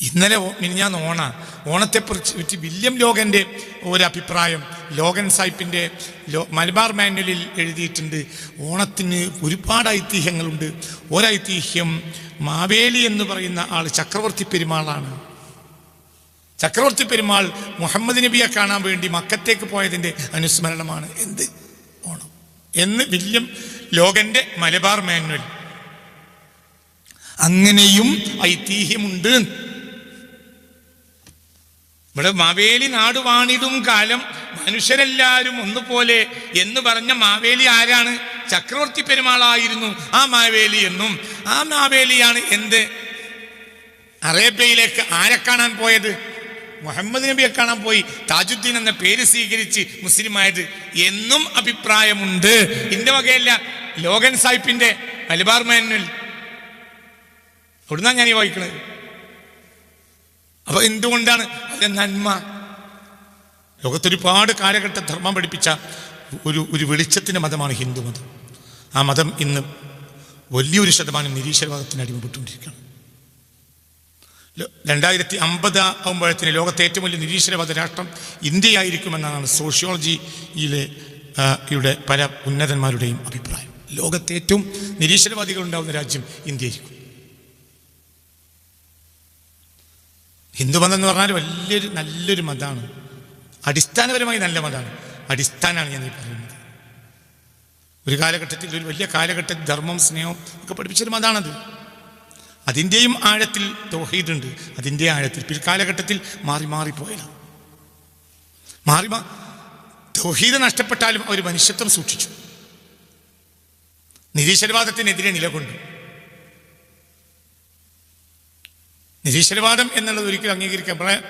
ഇന്നലെ മിനിഞ്ഞാന്ന് ഓണ. ഓണത്തെക്കുറിച്ച് വില്യം ലോഗന്റെ ഒരു അഭിപ്രായം ലോഗൻ സാഹിബിന്റെ ലോ മലബാർ മാനുവലിൽ എഴുതിയിട്ടുണ്ട്. ഓണത്തിന് ഒരുപാട് ഐതിഹ്യങ്ങളുണ്ട്. ഒരൈതിഹ്യം മാവേലി എന്ന് പറയുന്ന ആൾ ചക്രവർത്തി പെരുമാളാണ്. ചക്രവർത്തി പെരുമാൾ മുഹമ്മദ് നബിയെ കാണാൻ വേണ്ടി മക്കത്തേക്ക് പോയതിന്റെ അനുസ്മരണമാണ് എന്ത് ഓണം? എന്ന് വില്യം ലോഗന്റെ മലബാർ മാനുവൽ. അങ്ങനെയും ഐതിഹ്യമുണ്ട്. ഇവിടെ മാവേലി നാട് വാണിടും കാലം മനുഷ്യരെല്ലാവരും ഒന്നുപോലെ എന്ന് പറഞ്ഞ മാവേലി ആരാണ്? ചക്രവർത്തി പെരുമാളായിരുന്നു ആ മാവേലി എന്നും. ആ മാവേലിയാണ് എന്ത്? അറേബ്യയിലേക്ക് ആരെ കാണാൻ പോയത്? മുഹമ്മദ് നബിയെ കാണാൻ പോയി. താജുദ്ദീൻ എന്ന പേര് സ്വീകരിച്ച് മുസ്ലിമായത് എന്നും അഭിപ്രായമുണ്ട്. ഇന്റെ വകയല്ല ലോകൻ സാഹിബിന്റെ മലബാർ മാനുവൽ എവിടുന്നാ ഞാൻ ഈ വായിക്കണത്? അപ്പൊ എന്തുകൊണ്ടാണ്? അതിന്റെ നന്മ. ലോകത്തൊരുപാട് കാലഘട്ട ധർമ്മം പഠിപ്പിച്ച ഒരു ഒരു വെളിച്ചത്തിന്റെ മതമാണ് ഹിന്ദു മതം. ആ മതം ഇന്ന് വലിയൊരു ശതമാനം നിരീശ്വരവാദത്തിന് അടിമപ്പെട്ടുകൊണ്ടിരിക്കുകയാണ്. രണ്ടായിരത്തി അമ്പത് ആകുമ്പോഴത്തിന് ലോകത്തെ ഏറ്റവും വലിയ നിരീശ്വരവാദ രാഷ്ട്രം ഇന്ത്യയായിരിക്കുമെന്നാണ് സോഷ്യോളജിയിലെ യുടെ പല ഉന്നതന്മാരുടെയും അഭിപ്രായം. ലോകത്തെ ഏറ്റവും നിരീശ്വരവാദികൾ ഉണ്ടാവുന്ന രാജ്യം ഇന്ത്യയായിരിക്കും. ഹിന്ദുമതം എന്ന് പറഞ്ഞാൽ വലിയൊരു നല്ലൊരു മതമാണ്. അടിസ്ഥാനപരമായി നല്ല മതമാണ്. അടിസ്ഥാനമാണ് ഞാൻ ഈ പറയുന്നത്. ഒരു കാലഘട്ടത്തിൽ ഒരു വലിയ കാലഘട്ടത്തിൽ ധർമ്മം സ്നേഹം ഒക്കെ പഠിപ്പിച്ചൊരു മതമാണത്. അതിന്റെയും ആഴത്തിൽ തോഹീദുണ്ട് അതിന്റെ ആഴത്തിൽ പിൽക്കാലഘട്ടത്തിൽ മാറി മാറിപ്പോയതാണ് മാറി മാ തോഹീദ് നഷ്ടപ്പെട്ടാലും അവർ മനുഷ്യത്വം സൂക്ഷിച്ചു. നിരീശ്വരവാദത്തിനെതിരെ നിലകൊണ്ടു. നിരീശ്വരവാദം എന്നുള്ളത് ഒരിക്കലും അംഗീകരിക്കാൻ പറയാം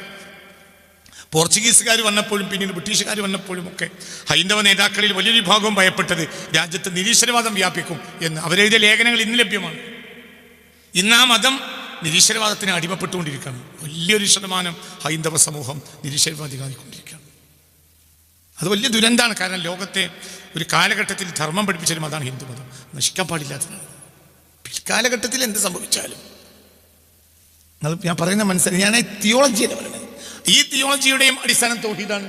പോർച്ചുഗീസുകാർ വന്നപ്പോഴും പിന്നീട് ബ്രിട്ടീഷുകാർ വന്നപ്പോഴും ഒക്കെ ഹൈന്ദവ നേതാക്കളിൽ വലിയൊരു വിഭാഗവും ഭയപ്പെട്ടത് രാജ്യത്ത് നിരീശ്വരവാദം വ്യാപിക്കും എന്ന്. അവരെഴുതിയ ലേഖനങ്ങൾ ഇന്ന് ലഭ്യമാണ്. ഇന്ന് ആ മതം നിരീശ്വരവാദത്തിന് അടിമപ്പെട്ടുകൊണ്ടിരിക്കുകയാണ്. വലിയൊരു ശതമാനം ഹൈന്ദവ സമൂഹം നിരീശ്വരവാദികളായിക്കൊണ്ടിരിക്കുകയാണ് അത് വലിയ ദുരന്തമാണ് കാരണം ലോകത്തെ ഒരു കാലഘട്ടത്തിൽ ധർമ്മം പഠിപ്പിച്ചൊരു മതമാണ് ഹിന്ദുമതം നശിക്കാൻ പാടില്ലാത്തതാണ്. പിൽക്കാലഘട്ടത്തിൽ എന്ത് സംഭവിച്ചാലും ഞാൻ പറയുന്ന മനസ്സിലായി ഞാൻ തിയോളജിയല്ല പറയുന്നത് ഈ തിയോളജിയുടെയും അടിസ്ഥാനം തോഹീദാണ്.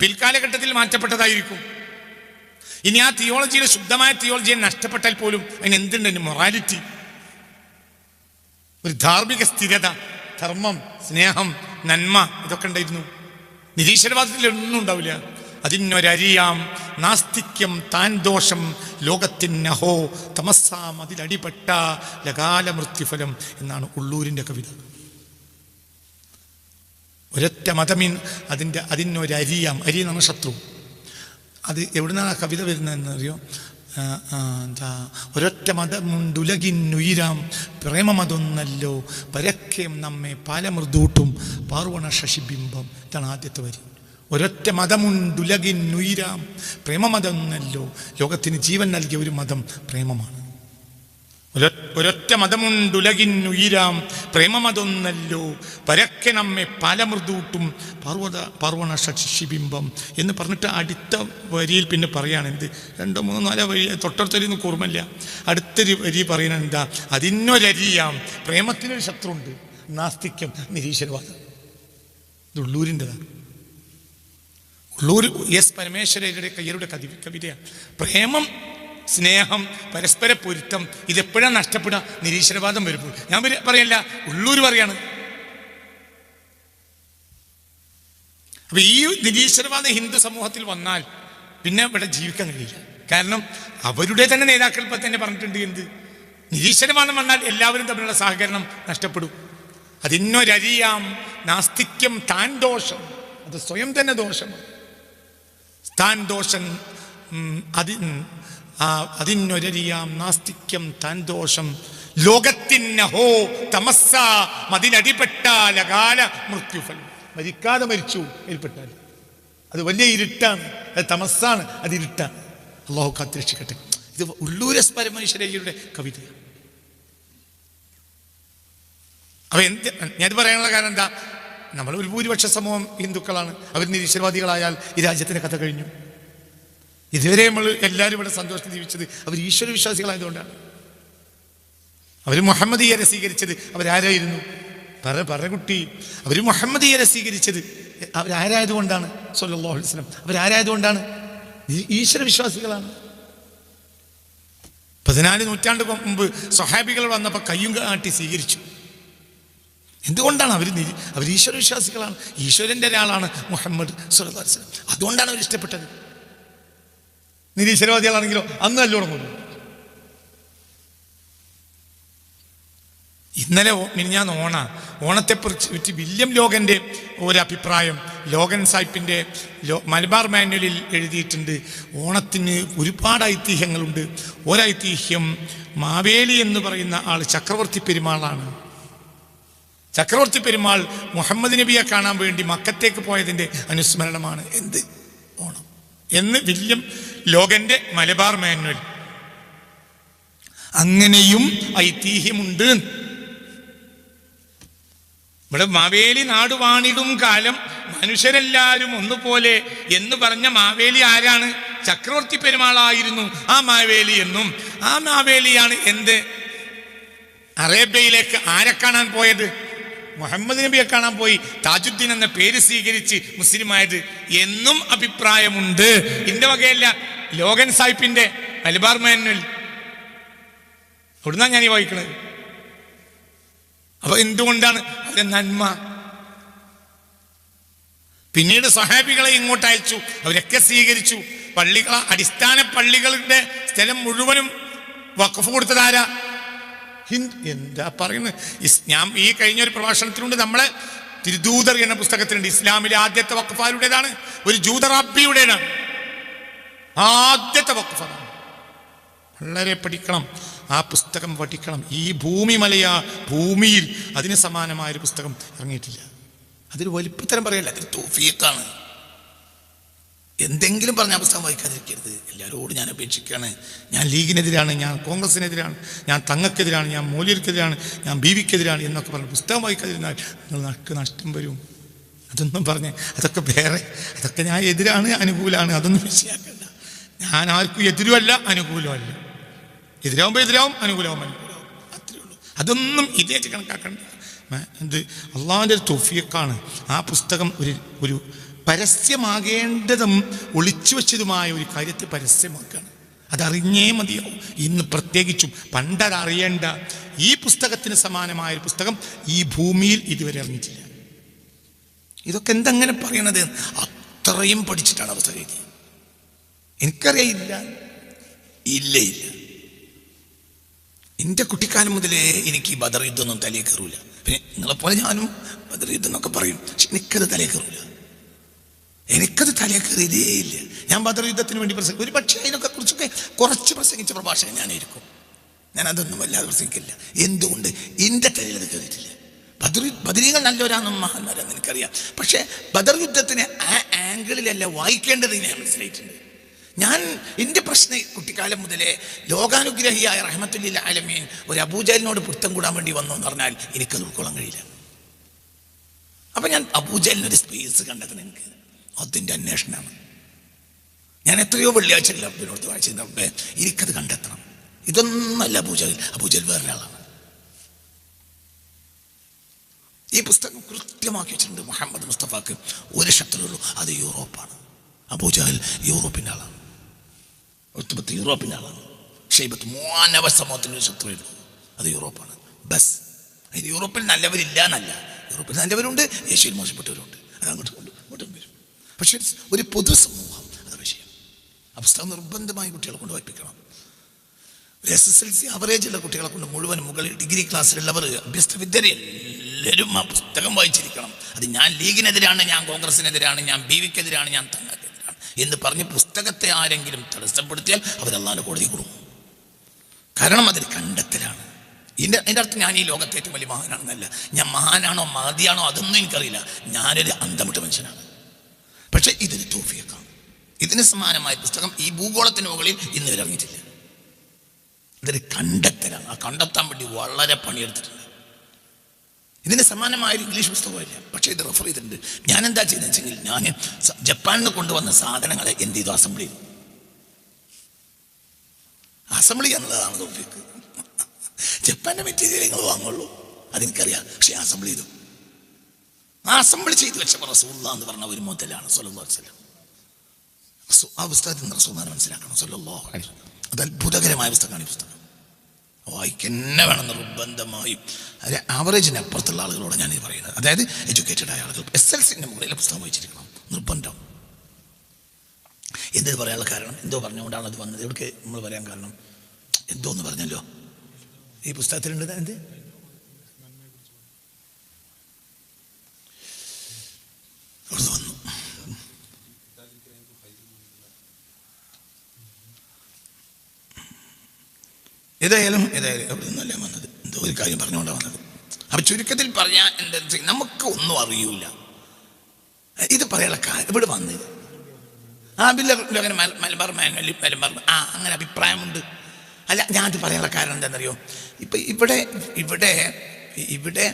പിൽക്കാലഘട്ടത്തിൽ മാറ്റപ്പെട്ടതായിരിക്കും. ഇനി ആ തിയോളജിയുടെ ശുദ്ധമായ തിയോളജിയെ നഷ്ടപ്പെട്ടാൽ പോലും അതിന് എന്തുണ്ട് അതിന് മൊറാലിറ്റി ഒരു ധാർമ്മിക സ്ഥിരത ധർമ്മം സ്നേഹം നന്മ ഇതൊക്കെ ഉണ്ടായിരുന്നു. നിരീശ്വരവാദത്തിൽ ഒന്നും ഉണ്ടാവില്ല. അതിനൊരരിയാം നാസ്തിക്യം താൻ ദോഷം. ലോകത്തിനഹോ തമസ്സാം അതിലടിപ്പെട്ട ലകാല മൃത്യുഫലം എന്നാണ് ഉള്ളൂരിന്റെ കവിത ഒരൊറ്റ മതമിൻ അതിന്റെ അതിനൊരരിയാം അരി എന്നാണ് ശത്രു. അത് എവിടുന്നാണ് ആ കവിത വരുന്നതെന്ന് അറിയോ? ആ, ആ, എന്താ ഒരൊറ്റ മതമുണ്ടുലകിന്നുയിരാം. പ്രേമമതൊന്നല്ലോ പരക്കേം നമ്മെ പാലമൃദൂട്ടും. പാർവണ ശശിബിംബം ഇതാണ് ആദ്യത്തെ വരി. ഒരൊറ്റ മതമുണ്ടുലകിൻ ഉയരാം. പ്രേമമതമെന്നല്ലോ ലോകത്തിന് ജീവൻ നൽകിയ ഒരു മതം പ്രേമമാണ്. ഒരൊറ്റ മതമുണ്ടുലകിൻ മതമുണ്ടുലകിന്നുയിരാം പ്രേമമതൊന്നല്ലോ. പരക്കെ നമ്മെ പലമൃദൂട്ടും. പർവത പർവണ ശശിബിംബം എന്ന് പറഞ്ഞിട്ട് അടുത്ത വരിയിൽ പിന്നെ പറയാണ് എന്ത് രണ്ടോ മൂന്നോ നാലോ വരി തൊട്ടടുത്തൊരു കൂർമ്മല്ല അടുത്തൊരു വരി പറയുന്നത് എന്താ അതിനൊരരിയാം പ്രേമത്തിനൊരു ശത്രുണ്ട്. നാസ്തിക്യം നിരീശ്വരവാദം. ഇത് ഉള്ളൂരിന്റെതാണ് ഉള്ളൂർ എസ് പരമേശ്വരയുടെ കയ്യരുടെ കവി കവിതയാണ്. പ്രേമം സ്നേഹം പരസ്പര പൊരുത്തം ഇതെപ്പോഴാണ് നഷ്ടപ്പെടുക? നിരീശ്വരവാദം വരുമ്പോൾ. ഞാൻ പറയല്ല ഉള്ളൂർ പറയാണ്. അപ്പൊ ഈ നിരീശ്വരവാദം ഹിന്ദു സമൂഹത്തിൽ വന്നാൽ പിന്നെ ഇവിടെ ജീവിക്കാൻ കഴിയില്ല. കാരണം അവരുടെ തന്നെ നേതാക്കൾ ഇപ്പൊ തന്നെ പറഞ്ഞിട്ടുണ്ട് എന്ത്? നിരീശ്വരവാദം വന്നാൽ എല്ലാവരും തമ്മിലുള്ള സഹകരണം നഷ്ടപ്പെടും. അതിന്നൊരരിയാം നാസ്തിക്യം താൻ ദോഷം. അത് സ്വയം തന്നെ ദോഷമാണ്. താൻ ദോഷൻ അതി അതിനൊരരിയാം നാസ്തിക്യം താൻ ദോഷം. ലോകത്തിന്നഹോ തമസ്സ മതിലടിപ്പെട്ടാൽ അകാല മൃത്യുഫലം. മരിക്കാതെ മരിച്ചു ഏൽപ്പെട്ടാൽ. അത് വലിയ ഇരുട്ടാണ്. അത് തമസ്സാണ് അത് ഇരുട്ടാണ്. അള്ളാഹു കാത്തിരക്ഷിക്കട്ടെ. ഇത് ഉള്ളൂരസ് പരമേശ്വരയ്യരുടെ കവിതയാണ് അപ്പൊ എന്ത് ഞാൻ പറയാനുള്ള കാരണം എന്താ? നമ്മൾ ഒരു ഭൂരിപക്ഷ സമൂഹം ഹിന്ദുക്കളാണ്. അവർ നിരീശ്വരവാദികളായാൽ ഈ രാജ്യത്തിന്റെ കഥ കഴിഞ്ഞു. ഇതുവരെ നമ്മൾ എല്ലാവരും ഇവിടെ സന്തോഷം ജീവിച്ചത് അവർ ഈശ്വര വിശ്വാസികളായതുകൊണ്ടാണ്. അവർ മുഹമ്മദീയരെ സ്വീകരിച്ചത് അവരാരായിരുന്നു? പറ പറ കുട്ടി. അവർ മുഹമ്മദീയരെ സ്വീകരിച്ചത് അവരാരായതുകൊണ്ടാണ്. വസല്ലം. അവരാരായതുകൊണ്ടാണ്. ഈശ്വര വിശ്വാസികളാണ്. പതിനാല് നൂറ്റാണ്ട് മുമ്പ് സ്വഹാബികൾ വന്നപ്പോൾ കയ്യും കാട്ടി സ്വീകരിച്ചു. എന്തുകൊണ്ടാണ് അവർ അവർ ഈശ്വര വിശ്വാസികളാണ്? ഈശ്വരന്റെ ഒരാളാണ് മുഹമ്മദ് വസല്ലം. അതുകൊണ്ടാണ് അവർ ഇഷ്ടപ്പെട്ടത്. നിരീശ്വരവാദികളാണെങ്കിലോ അന്ന് അല്ല തുടങ്ങുള്ളൂ ഇന്നലെ മിനിഞ്ഞാന്ന് ഓണ ഓണത്തെക്കുറിച്ച് പറ്റി വില്യം ലോകന്റെ ഒരഭിപ്രായം ലോകൻ സാഹിപ്പിന്റെ ലോ മലബാർ മാനുവലിൽ എഴുതിയിട്ടുണ്ട്. ഓണത്തിന് ഒരുപാട് ഐതിഹ്യങ്ങളുണ്ട്. ഒരൈതിഹ്യം മാവേലി എന്ന് പറയുന്ന ആൾ ചക്രവർത്തി പെരുമാളാണ്. ചക്രവർത്തി പെരുമാൾ മുഹമ്മദ് നബിയെ കാണാൻ വേണ്ടി മക്കത്തേക്ക് പോയതിന്റെ അനുസ്മരണമാണ് എന്ത് ഓണം? എന്ന് വില്യം ലോകന്റെ മലബാർ മാനുവൽ അങ്ങനെയും ഐതിഹ്യമുണ്ട്. ഇവിടെ മാവേലി നാടുവാണിടും കാലം മനുഷ്യരെല്ലാവരും ഒന്നുപോലെ എന്ന് പറഞ്ഞ മാവേലി ആരാണ്? ചക്രവർത്തി പെരുമാളായിരുന്നു ആ മാവേലി എന്നും. ആ മാവേലിയാണ് എന്ത്? അറേബ്യയിലേക്ക് ആരെ കാണാൻ പോയത്? മുഹമ്മദ് നബിയെ കാണാൻ പോയി. താജുദ്ദീൻ എന്ന പേര് സ്വീകരിച്ച് മുസ്ലിമായത് എന്നും അഭിപ്രായമുണ്ട്. ഇന്റെ വകയല്ല ലോകൻ സാഹിബിന്റെ മലബാർ മാനുവൽ അവിടുന്നാ ഞാൻ ഈ വായിക്കണത്. അപ്പൊ എന്തുകൊണ്ടാണ് അതിന്റെ നന്മ? പിന്നീട് സഹാബികളെ ഇങ്ങോട്ട് അയച്ചു അവരൊക്കെ സ്വീകരിച്ചു. പള്ളികൾ അടിസ്ഥാന പള്ളികളുടെ സ്ഥലം മുഴുവനും വഖഫ് കൊടുത്തതാരാ ഹിന്ദു എന്താ പറയുന്നത്? ഞാൻ ഈ കഴിഞ്ഞ ഒരു പ്രഭാഷണത്തിലുണ്ട്. നമ്മളെ തിരുദൂതർ എന്ന പുസ്തകത്തിലുണ്ട്. ഇസ്ലാമിലെ ആദ്യത്തെ വക്കഫാരുടേതാണ് ഒരു ജൂതറാബിയുടേതാണ് ആദ്യത്തെ വക്കഫാണ് വളരെ പഠിക്കണം. ആ പുസ്തകം പഠിക്കണം. ഈ ഭൂമി മലയാ ഭൂമിയിൽ അതിന് സമാനമായ ഒരു പുസ്തകം ഇറങ്ങിയിട്ടില്ല. അതൊരു വലിപ്പത്തരം പറയല്ല. അതൊരു തോഫിയക്കാണ് എന്തെങ്കിലും പറഞ്ഞ അവസ്ഥ വായിക്കാതിരിക്കരുത്. എല്ലാവരോടും ഞാൻ അപേക്ഷിക്കുകയാണ്. ഞാൻ ലീഗിനെതിരാണ് ഞാൻ കോൺഗ്രസിനെതിരാണ് ഞാൻ തങ്ങൾക്കെതിരാണ് ഞാൻ മൂല്യർക്കെതിരാണ് ഞാൻ ബീവിക്കെതിരാണ് എന്നൊക്കെ പറഞ്ഞ് പുസ്തകം വായിക്കാതിരുന്നാൽ നിങ്ങൾ നക്ക് നഷ്ടം വരും. അതൊന്നും പറഞ്ഞ് അതൊക്കെ വേറെ അതൊക്കെ ഞാൻ എതിരാണ് അനുകൂലമാണ് അതൊന്നും വിഷയാക്കണ്ട ഞാൻ ആർക്കും എതിരുമല്ല അനുകൂലമല്ല. എതിരാവുമ്പോൾ എതിരാവും അനുകൂലവും അനുകൂലവും അത്രേ ഉള്ളൂ. അതൊന്നും ഇതേറ്റ് കണക്കാക്കണ്ട. എന്ത്? അള്ളാഹിന്റെ ഒരു തൊഫിയക്കാണ്. ആ പുസ്തകം ഒരു ഒരു പരസ്യമാകേണ്ടതും ഒളിച്ചു വെച്ചതുമായ ഒരു കാര്യത്തെ പരസ്യമാക്കുകയാണ്. അതറിഞ്ഞേ മതിയാവും. ഇന്ന് പ്രത്യേകിച്ചും പണ്ടത് അറിയേണ്ട ഈ പുസ്തകത്തിന് സമാനമായ ഒരു പുസ്തകം ഈ ഭൂമിയിൽ ഇതുവരെ അറിഞ്ഞിട്ടില്ല. ഇതൊക്കെ എന്തെങ്ങനെ പറയണത്? അത്രയും പഠിച്ചിട്ടാണ് അവസ്ഥ എഴുതിയത്. എനിക്കറിയില്ല. ഇല്ല ഇല്ല. എന്റെ കുട്ടിക്കാലം മുതലേ എനിക്ക് ഈ ബദർ യുദ്ധമൊന്നും തലയിൽ കയറൂല. പിന്നെ നിങ്ങളെപ്പോലെ ഞാനും ബദർ യുദ്ധം എന്നൊക്കെ പറയും. പക്ഷെ എനിക്കത് തലയിൽ കയറൂല. എനിക്കത് തലയെ ഇല്ല. ഞാൻ ബദർ യുദ്ധത്തിന് വേണ്ടി പ്രസംഗിക്കും. ഒരു പക്ഷേ അതിനൊക്കെ കുറിച്ചൊക്കെ കുറച്ച് പ്രസംഗിച്ച പ്രഭാഷകൻ ഞാനായിരിക്കും. ഞാൻ അതൊന്നും വല്ലാതെ പ്രസംഗിക്കില്ല. എന്തുകൊണ്ട്? എന്റെ തലയിൽ അത് കയറിയിട്ടില്ല. ബദർ ബദരീകൾ നല്ലവരാണെന്നും മഹാന്മാരാണെന്ന് എനിക്കറിയാം. പക്ഷേ ബദർ യുദ്ധത്തിന് ആ ആംഗിളിലല്ല വായിക്കേണ്ടത് ഞാൻ മനസ്സിലായിട്ടുണ്ട്. ഞാൻ എന്റെ പ്രശ്നം കുട്ടിക്കാലം മുതലേ ലോകാനുഗ്രഹിയായ റഹ്മത്തുല്ലി ആലമീൻ ഒരു അബൂജലിനോട് പിടുത്തം കൂടാൻ വേണ്ടി വന്നു എന്ന് പറഞ്ഞാൽ എനിക്കത് ഉൾക്കൊള്ളാൻ കഴിയില്ല. അപ്പം ഞാൻ അബൂജലിനൊരു സ്പേസ് കണ്ടെത്തണം എനിക്ക് അതിന്റെ അന്വേഷണമാണ്. ഞാൻ എത്രയോ വെള്ളിയാഴ്ച അബ്ബിനോട് വായിച്ചു റബ്ബേ എനിക്കത് കണ്ടെത്തണം. ഇതൊന്നല്ല അബൂജൽ അബൂജൽ വേറൊരാളാണ്. ഈ പുസ്തകം കൃത്യമാക്കി വെച്ചിട്ടുണ്ട് മുഹമ്മദ് മുസ്തഫാക്ക്. ഒരു ശത്രുള്ളൂ അത് യൂറോപ്പാണ്. അബൂജഹൽ യൂറോപ്പിന്റെ ആളാണ്. ഒത്തുപത്ത് യൂറോപ്പിന്റെ ആളാണ്. ഷെയ്ബത്ത് മാനവ സമൂഹത്തിന്റെ ഒരു ശത്രുള്ളൂ അത് യൂറോപ്പാണ്. ബസ്. യൂറോപ്പിൽ നല്ലവരില്ല എന്നല്ല. യൂറോപ്പിൽ നല്ലവരുണ്ട്. ഏഷ്യയിൽ മോശപ്പെട്ടവരുണ്ട്. അത് അങ്ങോട്ട് കൊണ്ട് പക്ഷേ ഒരു പൊതുസമൂഹം അത് വിഷയം. അവസ്ഥ നിർബന്ധമായി കുട്ടികളെ കൊണ്ട് വായിപ്പിക്കണം എസ് എസ് എൽ സി അവറേജുള്ള കുട്ടികളെ കൊണ്ട് മുഴുവൻ മുകളിൽ ഡിഗ്രി ക്ലാസ്സിലുള്ളവർ അഭ്യസ്ത വിദ്യരെ എല്ലാവരും ആ പുസ്തകം വായിച്ചിരിക്കണം. അത് ഞാൻ ലീഗിനെതിരാണ് ഞാൻ കോൺഗ്രസിനെതിരാണ് ഞാൻ ബി വിക്കെതിരാണ് ഞാൻ തങ്ങൾക്കെതിരാണ് എന്ന് പറഞ്ഞ് പുസ്തകത്തെ ആരെങ്കിലും തടസ്സപ്പെടുത്തിയാൽ അവരല്ലാതെ കോടതി കൊടുക്കും കാരണം അതിൽ കണ്ടെത്തലാണ്. ഇതിന്റെ എന്റെ അർത്ഥം ഞാൻ ഈ ലോകത്തെ ഏറ്റവും വലിയ മഹാനാണെന്നല്ല. ഞാൻ മഹാനാണോ മഹതിയാണോ അതൊന്നും എനിക്കറിയില്ല. ഞാനൊരു അന്തമിട്ട മനുഷ്യനാണ്. പക്ഷെ ഇതിന് തോഫിയക്കാണ് ഇതിന് സമാനമായ പുസ്തകം ഈ ഭൂഗോളത്തിന് മുകളിൽ ഇന്ന് ഇറങ്ങിയിട്ടില്ല. ഇതൊരു കണ്ടെത്തലാണ്. ആ കണ്ടെത്താൻ വേണ്ടി വളരെ പണിയെടുത്തിട്ടുണ്ട്. ഇതിന് സമാനമായ ഒരു ഇംഗ്ലീഷ് പുസ്തകമില്ല പക്ഷേ ഇത് റെഫർ ചെയ്തിട്ടുണ്ട്. ഞാൻ എന്താ ചെയ്തെന്ന് വെച്ചെങ്കിൽ ഞാൻ ജപ്പാനിൽ നിന്ന് കൊണ്ടുവന്ന സാധനങ്ങളെ എന്ത് ചെയ്തു? അസംബ്ലി ചെയ്തു. അസംബ്ലി എന്നുള്ളതാണ് തോഫിക്ക് ജപ്പാന്റെ മെറ്റീരിയൽ നിങ്ങൾ വാങ്ങുള്ളൂ. അതെനിക്കറിയാം. പക്ഷെ അസംബ്ലി ചെയ്തു. അസംബിൾ ചെയ്ത് വെച്ച റസൂള്ള എന്ന് പറഞ്ഞ ഒരു മുതലാണ് റസൂമാനെ മനസ്സിലാക്കണം സല്ലല്ലാഹു അത് അത്ഭുതകരമായ പുസ്തകമാണ് ഈ പുസ്തകം. വായിക്കന്നെ വേണം നിർബന്ധമായും. അത് ആവറേജിന് അപ്പുറത്തുള്ള ആളുകളോട് ഞാൻ ഇത് പറയുന്നത്. അതായത് എഡ്യൂക്കേറ്റഡ് ആയ ആളുകൾ എസ് എൽ സിന്റെ മുകളിൽ പുസ്തകം വായിച്ചിരിക്കണം. നിർബന്ധം. എന്ത് പറയാനുള്ള കാരണം? എന്തോ പറഞ്ഞുകൊണ്ടാണ് അത് വന്നത്. ഇവിടേക്ക് നമ്മൾ പറയാൻ കാരണം? എന്തോ എന്ന് പറഞ്ഞല്ലോ. ഈ പുസ്തകത്തിലുണ്ട് എന്ത് അവിടുന്ന് വന്നു ഏതായാലും ഏതായാലും അവിടെ നിന്നല്ല വന്നത്? എന്തോ ഒരു കാര്യം പറഞ്ഞുകൊണ്ടാണ് വന്നത്. അപ്പൊ ചുരുക്കത്തിൽ പറയാൻ എന്താ നമുക്ക് ഒന്നും അറിയൂല. ഇത് പറയാനുള്ള കാര്യം ഇവിടെ വന്നത് ആ ബില്ല അങ്ങനെ മല- മലബാർ മാനുവലി മലബാർ ആ അങ്ങനെ അഭിപ്രായമുണ്ട്. അല്ല ഞാനത് പറയാനുള്ള കാരണം എന്താണെന്നറിയോ ഇപ്പം ഇവിടെ ഇവിടെ ഇവിടെ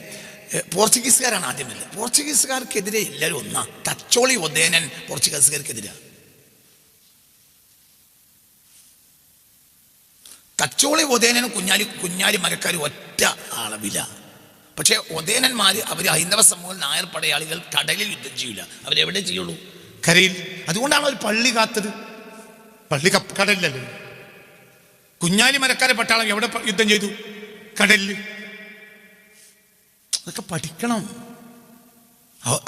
പോർച്ചുഗീസുകാരാണ് ആദ്യം വരുന്നത്. പോർച്ചുഗീസുകാർക്കെതിരെ എല്ലാവരും ഒന്നാ. തച്ചോളി ഒതേനൻ പോർച്ചുഗീസുകാർക്കെതിരാ. തച്ചോളി ഒതേനനും കുഞ്ഞാലി കുഞ്ഞാലി മരക്കാരി ഒറ്റ അളവില. പക്ഷേ ഒതേനന്മാർ അവർ ഹൈന്ദവ സമൂഹം നായർ പടയാളികൾ കടലിൽ യുദ്ധം ചെയ്യില്ല അവരെവിടെ ചെയ്യുള്ളൂ? കരയിൽ. അതുകൊണ്ടാണ് അവർ പള്ളി കാത്തത്. പള്ളി കടലിലല്ലേ? കുഞ്ഞാലി മരക്കാരെ പട്ടാളം എവിടെ യുദ്ധം ചെയ്തു? കടലിൽ. അതൊക്കെ പഠിക്കണം.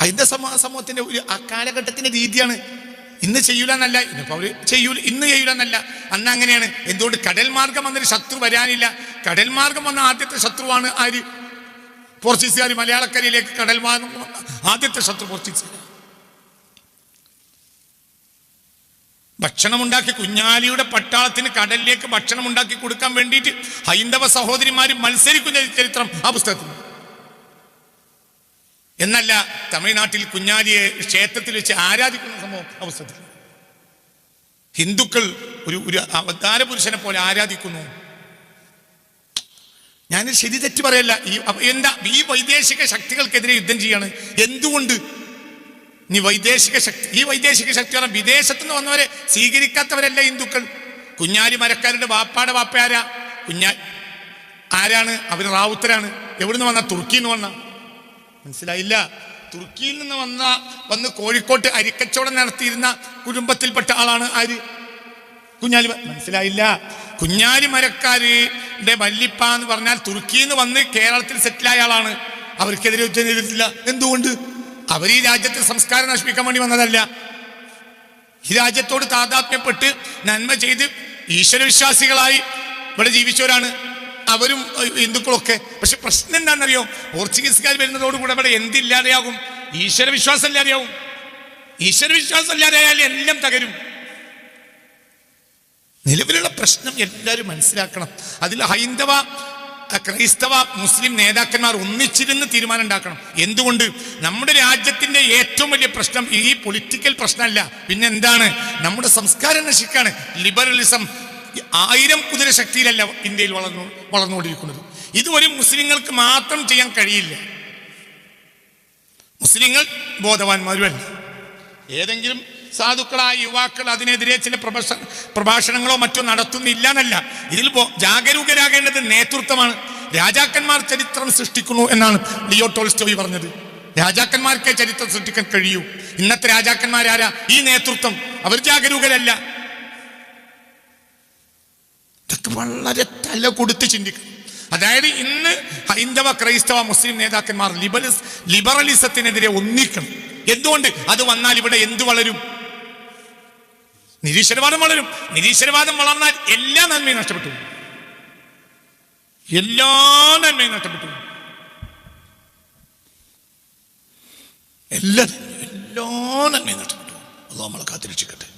ഹൈന്ദവ സമൂഹ സമൂഹത്തിന്റെ ഒരു ആ കാലഘട്ടത്തിന്റെ രീതിയാണ്. ഇന്ന് ചെയ്യൂല എന്നല്ല ഇന്നിപ്പോ അവർ ചെയ്യൂല ഇന്ന് ചെയ്യൂല എന്നല്ല അന്ന് അങ്ങനെയാണ്. എന്തുകൊണ്ട് കടൽ മാർഗം വന്നൊരു ശത്രു വരാനില്ല? കടൽ മാർഗം വന്ന ആദ്യത്തെ ശത്രുവാണ് ആര്? പോർച്ചുഗീസുകാർ മലയാളക്കരയിലേക്ക് കടൽ മാർഗം ആദ്യത്തെ ശത്രു പോർച്ചുഗീസുകാർ ഭക്ഷണം ഉണ്ടാക്കി കുഞ്ഞാലിയുടെ പട്ടാളത്തിന് കടലിലേക്ക് ഭക്ഷണം ഉണ്ടാക്കി കൊടുക്കാൻ വേണ്ടിയിട്ട് ഹൈന്ദവ സഹോദരിമാർ മത്സരിക്കുന്ന ചരിത്രം ആ പുസ്തകത്തിൽ എന്നല്ല തമിഴ്നാട്ടിൽ കുഞ്ഞാലിയെ ക്ഷേത്രത്തിൽ വെച്ച് ആരാധിക്കുന്ന സംഭവം അവസരത്തിൽ. ഹിന്ദുക്കൾ ഒരു ഒരു അവതാര പുരുഷനെ പോലെ ആരാധിക്കുന്നു. ഞാൻ ശരി തെറ്റ് പറയല്ല. ഈ എന്താ ഈ വൈദേശിക ശക്തികൾക്കെതിരെ യുദ്ധം ചെയ്യാണ്. എന്തുകൊണ്ട്? നീ വൈദേശിക ശക്തി ഈ വൈദേശിക ശക്തി പറഞ്ഞാൽ വിദേശത്ത് നിന്ന് വന്നവരെ സ്വീകരിക്കാത്തവരല്ല ഹിന്ദുക്കൾ. കുഞ്ഞാലി മരക്കാരുടെ വാപ്പാടെ വാപ്പയാരാ? കുഞ്ഞാ ആരാണ്? അവർ റാവുത്തരാണ്. എവിടുന്ന് വന്ന? തുർക്കിന്ന് വന്ന. മനസ്സിലായില്ല. തുർക്കിയിൽ നിന്ന് വന്ന വന്ന് കോഴിക്കോട്ട് അരിക്കച്ചവടം നടത്തിയിരുന്ന കുടുംബത്തിൽപ്പെട്ട ആളാണ് ആര്? കുഞ്ഞാലി മനസ്സിലായില്ല. കുഞ്ഞാലി മരക്കാരുടെ വല്ലിപ്പ എന്ന് പറഞ്ഞാൽ തുർക്കിയിൽ നിന്ന് വന്ന് കേരളത്തിൽ സെറ്റിലായ ആളാണ്. അവർക്കെതിരെ യുദ്ധം ചെയ്തിട്ടില്ല. എന്തുകൊണ്ട്? അവർ ഈ രാജ്യത്തെ സംസ്കാരം നശിപ്പിക്കാൻ വേണ്ടി വന്നതല്ല. ഈ രാജ്യത്തോട് താതാത്മ്യപ്പെട്ട് നന്മ ചെയ്ത് ഈശ്വരവിശ്വാസികളായി ഇവിടെ ജീവിച്ചവരാണ്. അവരും ഹിന്ദുക്കളൊക്കെ. പക്ഷെ പ്രശ്നം എന്താണെന്നറിയോ? പോർച്ചുഗീസുകാർ വരുന്നതോടുകൂടെ അവിടെ എന്തില്ലാതെയാകും? ഈശ്വരവിശ്വാസം ഇല്ലാതെയാവും. ഈശ്വരവിശ്വാസം ഇല്ലാതെയായാൽ എല്ലാം തകരും. നിലവിലുള്ള പ്രശ്നം എല്ലാവരും മനസ്സിലാക്കണം. അതിൽ ഹൈന്ദവ ക്രൈസ്തവ മുസ്ലിം നേതാക്കന്മാർ ഒന്നിച്ചിരുന്ന് തീരുമാനം ഉണ്ടാക്കണം. എന്തുകൊണ്ട്? നമ്മുടെ രാജ്യത്തിന്റെ ഏറ്റവും വലിയ പ്രശ്നം ഈ പൊളിറ്റിക്കൽ പ്രശ്നമല്ല. പിന്നെ എന്താണ് നമ്മുടെ സംസ്കാരം നശിക്കാണ്. ലിബറലിസം ആയിരം കുതിര ശക്തിയിലല്ല ഇന്ത്യയിൽ വളർന്നു വളർന്നുകൊണ്ടിരിക്കുന്നത്. ഇത് ഒരു മുസ്ലിങ്ങൾക്ക് മാത്രം ചെയ്യാൻ കഴിയില്ല. മുസ്ലിങ്ങൾ ബോധവാന്മാരുമല്ല. ഏതെങ്കിലും സാധുക്കളായ യുവാക്കൾ അതിനെതിരെ ചില പ്രഭാഷ പ്രഭാഷണങ്ങളോ മറ്റോ നടത്തുന്നില്ല എന്നല്ല ഇതിൽ ജാഗരൂകരാകേണ്ടത് നേതൃത്വമാണ്. രാജാക്കന്മാർ ചരിത്രം സൃഷ്ടിക്കുന്നു എന്നാണ് ലിയോ ടോൾസ്റ്റോയി പറഞ്ഞത്. രാജാക്കന്മാർക്കേ ചരിത്രം സൃഷ്ടിക്കാൻ കഴിയൂ. ഇന്നത്തെ രാജാക്കന്മാരാരാ ഈ നേതൃത്വം? അവർ ജാഗരൂകരല്ല. ഇതൊക്കെ വളരെ തല കൊടുത്ത് ചിന്തിക്കണം. അതായത് ഇന്ന് ഹൈന്ദവ ക്രൈസ്തവ മുസ്ലിം നേതാക്കന്മാർ ലിബറലിസ് ലിബറലിസത്തിനെതിരെ ഒന്നിക്കണം. എന്തുകൊണ്ട്? അത് വന്നാൽ ഇവിടെ എന്ത് വളരും? നിരീശ്വരവാദം വളരും. നിരീശ്വരവാദം വളർന്നാൽ എല്ലാ നന്മയും നഷ്ടപ്പെട്ടു എല്ലാ നന്മയും നഷ്ടപ്പെട്ടു എല്ലാ എല്ലാ നന്മയും നഷ്ടപ്പെട്ടു അത് നമ്മളെ കാത്തിരക്ഷിക്കട്ടെ.